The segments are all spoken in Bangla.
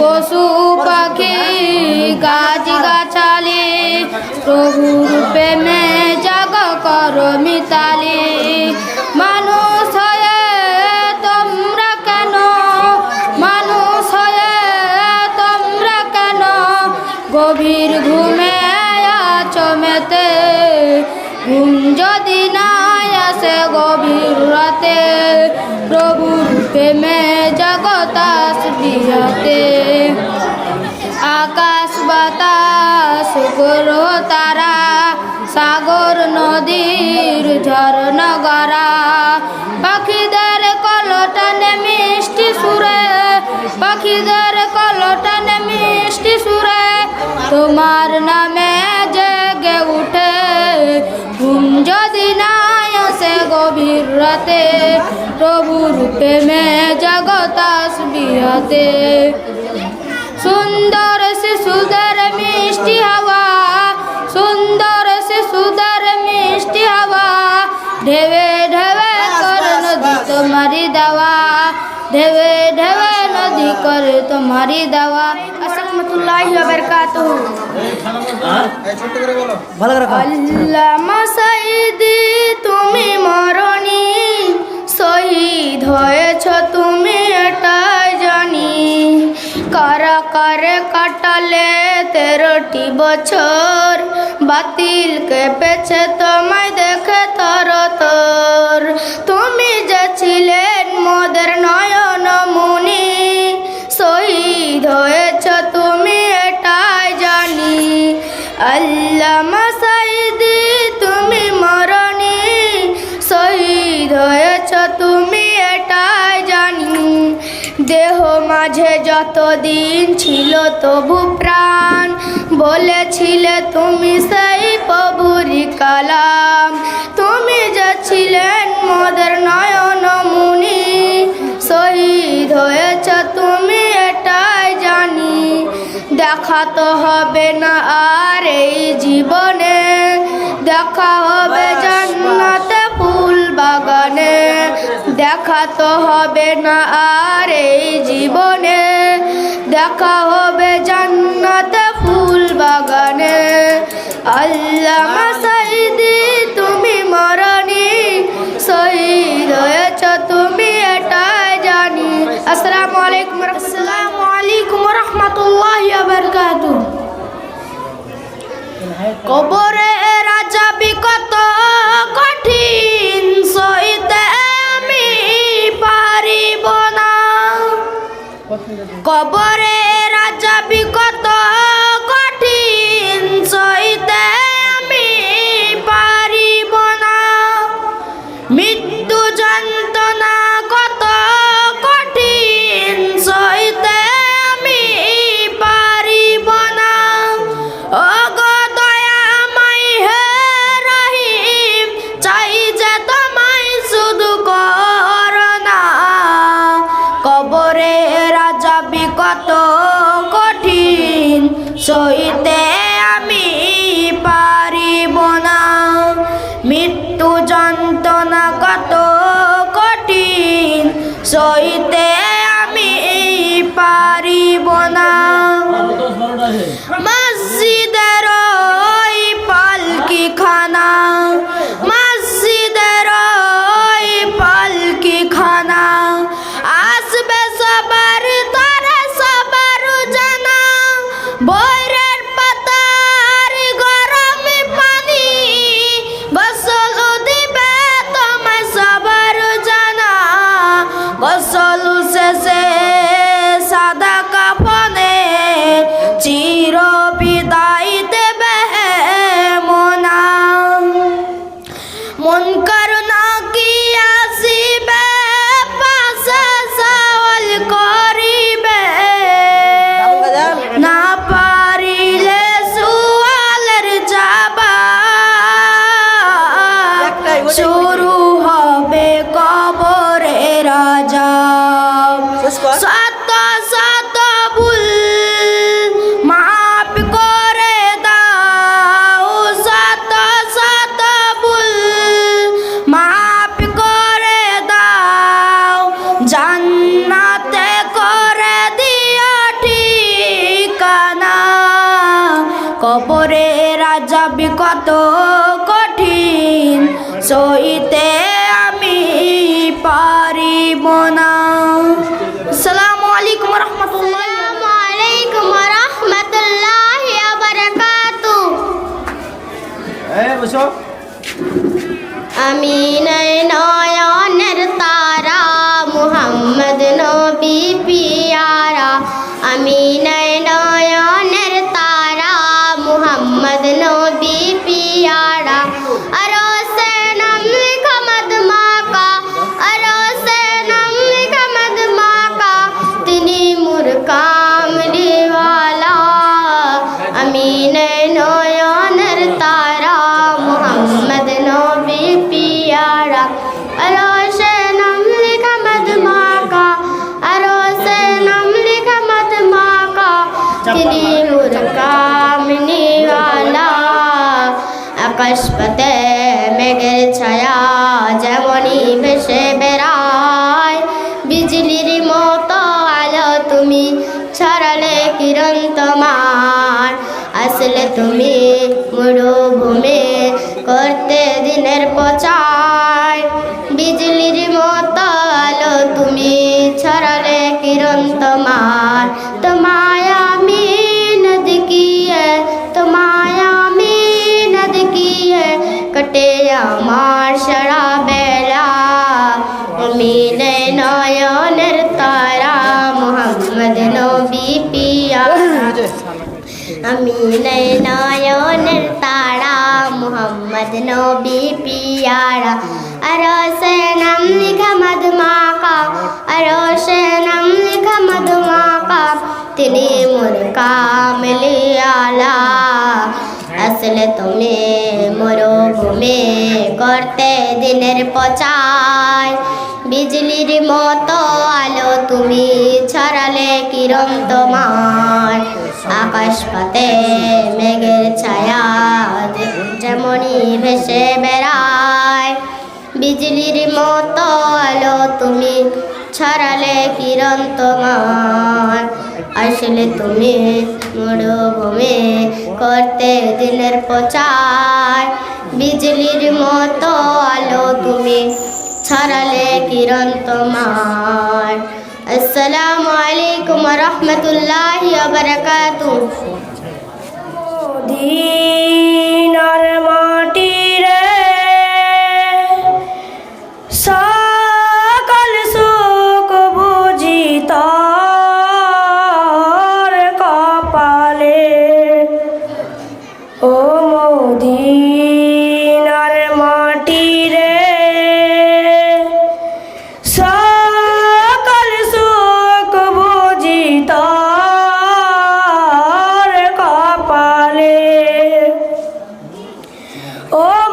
পশু পাখি গাছ গাছালি প্রভুর প্রেমে জাগ কর মিতালি। মানুষ হয়ে তোমরা কেন? মানুষ হয়ে তোমরা কেন? গভীর ঘুমে আছো মেতে। ঘুম যদি প্রেমে জগতাস বিয়াতে আকাশ বাতাস গ্রহ তারা সাগর নদীর ঝর্ণা গড়া পাখিদের কলটানে মিষ্টি সুরে পাখিদের কলটানে মিষ্টি সুরে তোমার নামে আসে গভীর রাতে প্রভুর প্রেমে জগতাস বিয়াতে সুন্দর শিশুদের মিষ্টি হাওয়া সুন্দর শিশুদের মিষ্টি হাওয়া ঢেবে ঢেবে কর নদী তোমারি দেওয়া ঢেবে ঢেবে নদী করে তোমারি দেওয়া আসসালামুল্লাহি ওয়া বারাকাতুহু ভালো করে কও। আল্লামা সাইদি বছর বাতিল কেঁপেছে তোমায় দেখে তর তোর তুমি যে ছিলেন মোদের নয়ন মুনি শহীদ হয়েছ তুমি এটাই জানি। আল্লামা সাইদি তুমি মরণি, শহীদ হয়েছ তুমি এটাই জানি। দেহ মাঝে যতদিন ছিল তবু প্রাণ বলেছিলে তুমি সেই প্রভুরি কালাম। তুমি যে ছিলেন মোদের নয়ন মুনি শহীদ হয়েছ তুমি এটাই জানি। দেখা তো হবে না আর এই জীবনে দেখা হবে জান্নাতে ফুল বাগানে। দেখা তো হবে না আর এই জীবনে। দেখা হবে জান্নাতে ফুল বাগানে। আল্লাহ সাইদি তুমি মরণি। শহীদ হয়েছ তুমি, এটাই জানি। আসসালামু আলাইকুম আসসালামু আলাইকুম রহমতুল্লাহ কবরে কবরে সইতে Yo কঠিন সইতে আমি পারিব না। আসসালামু আলাইকুম রহমতুল্লাহ। আলাইকুম রহমতুল্লাহ বারাকাতু এই বসো। আমি নয় নয়নের তারা মোহাম্মদ নবী পিয়ারা। আমি নয় तिनी मुरकाम वाला আকাশ পথে মেঘের ছায়া যেমনই ভেসে বেড়ায় বিজলির মতো আলো তুমি ছড়ালে কিরণ তোমার আসলে তুমি মরুভূমি করতে কটে আমার সারা বেলা আমি নয়নের তারা মোহাম্মদ নবী পিয়া আমি নয়নের তারা মোহাম্মদ নবী পিয়ারা আরও সে নাম লিখা মধুমাকা আরও সে নাম লিখা মধুমাকা তিনি মোর কামলি আলা আসলে তুমি মরুভূমি করতে দিনের পচায়। বিজলির মতো আলো তুমি ছড়ালে কিরম তোমার। আকাশ পাতে মেঘের ছায়া যেমনই ভেসে বেড়ায়। বিজলির মতো আলো তুমি ছড়ালে কিরণ তোমার আসলে তুমি মরুভূমি করতে দিনের প্রচার। বিজলির মতো আলো তুমি ছড়ালে কিরণ তোমার আসসালামু আলাইকুম রহমতুল্লাহ বারাকাতুহ। দিনার মাটি ও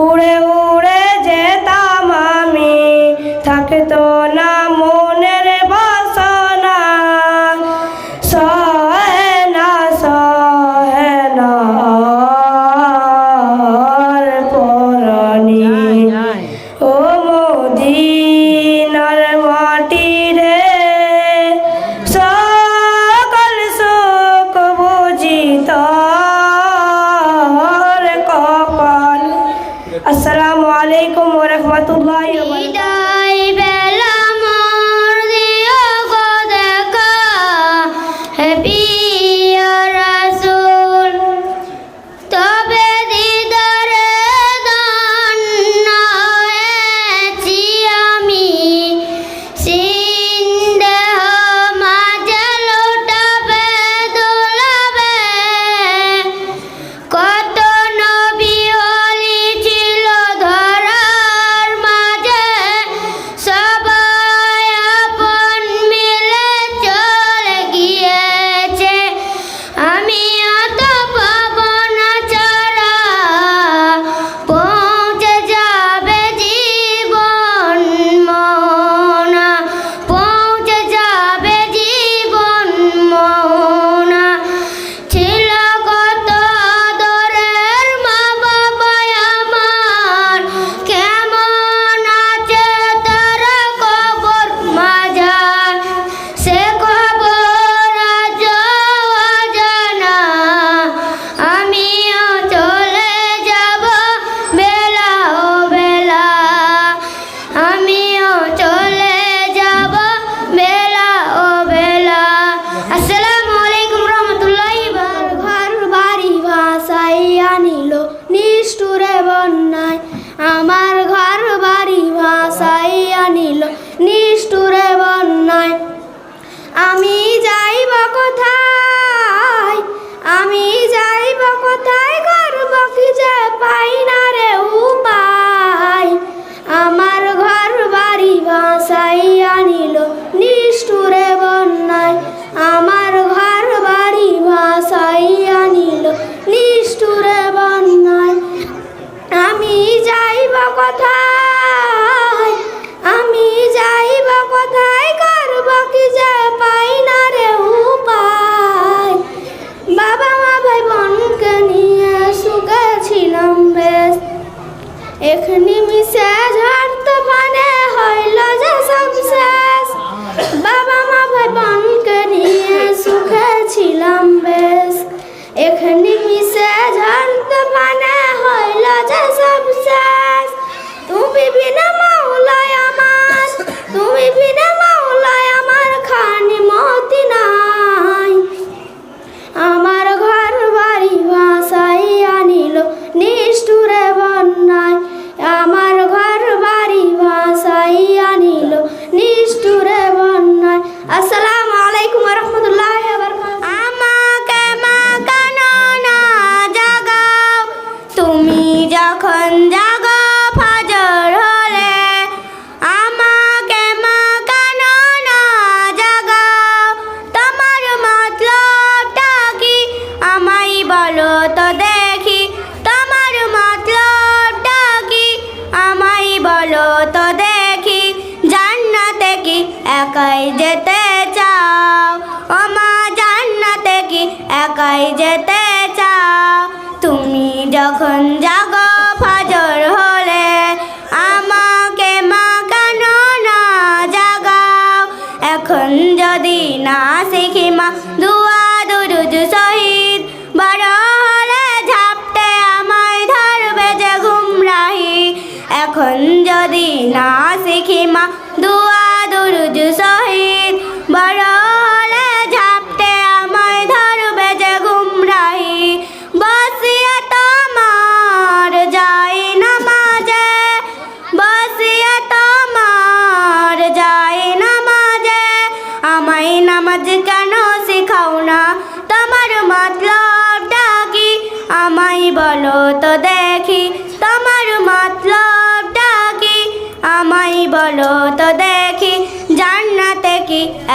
উড়ে উড়ে যেতাম আমি। থাকতো বইয়া নিল, নিষ্ঠুরে বন্যায়। আমার ঘর বাড়ি ভাসাইয়া নিল, নিষ্ঠুরে বন্যায়। আমি যাইব কোথায়? আমি যাইব কোথায়? করব কি যে পাই না রে উপায়। বাবা মা ভাই বোনকে নিয়ে সুখে ছিলাম বেশ। এখনি মিশে ঝড় Khadijata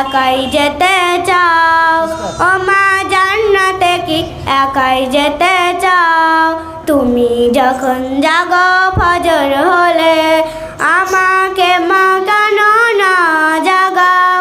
একাই যেতে চাও? ও মা জান্নাতে কি একাই যেতে চাও? তুমি যখন জাগো ফজর হলে আমাকে মা কেন না জাগাও?